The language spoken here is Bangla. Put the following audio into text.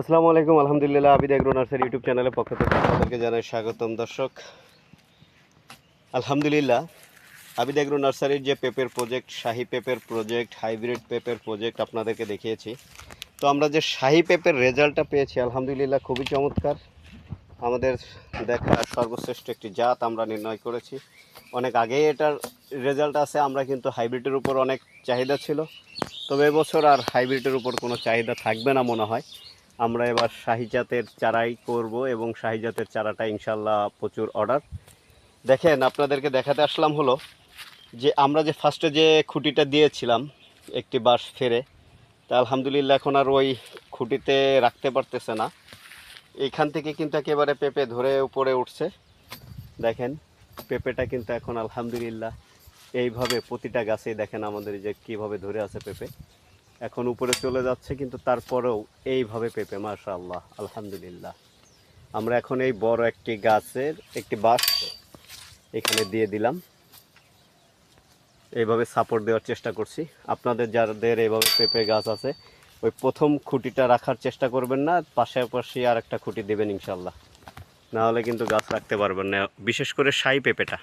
আসসালামু আলাইকুম, আলহামদুলিল্লাহ, আবিদ এগ্রো নার্সারি ইউটিউব চ্যানেলের পক্ষ থেকে আপনাদেরকে জানাই স্বাগতম দর্শক। আলহামদুলিল্লাহ, আবিদ এগ্রো নার্সারির যে পেপের প্রজেক্ট, শাহি পেপের প্রজেক্ট, হাইব্রিড পেপের প্রজেক্ট আপনাদেরকে দেখিয়েছি। তো আমরা যে শাহি পেপের রেজাল্টটা পেয়েছি, আলহামদুলিল্লাহ খুবই চমৎকার। আমাদের দেখা সর্বশ্রেষ্ঠ একটি জাত আমরা নির্ণয় করেছি। অনেক আগেই এটার রেজাল্ট আছে, আমরা কিন্তু হাইব্রিডের উপর অনেক চাহিদা ছিল। তবে এবছর আর হাইব্রিডের উপর কোনো চাহিদা থাকবে না মনে হয়। আমরা এবার শাহিজাতের চারাই করব এবং শাহিজাতের চারাটা ইনশাল্লাহ প্রচুর অর্ডার। দেখেন, আপনাদেরকে দেখাতে আসলাম হলো যে আমরা যে ফার্স্টে যে খুঁটিটা দিয়েছিলাম একটি বাঁশ ফেরে, তা আলহামদুলিল্লাহ এখন আর ওই খুঁটিতে রাখতে পারতেছে না। এখান থেকে কিন্তু একেবারে পেঁপে ধরে উপরে উঠছে। দেখেন, পেঁপেটা কিন্তু এখন আলহামদুলিল্লাহ এইভাবে প্রতিটা গাছেই দেখেন আমাদের যে কীভাবে ধরে আছে পেঁপে। এখন উপরে চলে যাচ্ছে, কিন্তু তারপরেও এইভাবে পেঁপে, মাশাআল্লাহ, আলহামদুলিল্লাহ। আমরা এখন এই বড় একটি গাছের একটি বাঁশ এখানে দিয়ে দিলাম। এইভাবে সাপোর্ট দেওয়ার চেষ্টা করছি। আপনাদের যাদের এইভাবে পেঁপে গাছ আছে, ওই প্রথম খুঁটিটা রাখার চেষ্টা করবেন না, পাশাপাশি আর একটা খুঁটি দেবেন ইনশাল্লাহ নাহলে কিন্তু গাছ রাখতে পারবেন না, বিশেষ করে সাই পেঁপেটা।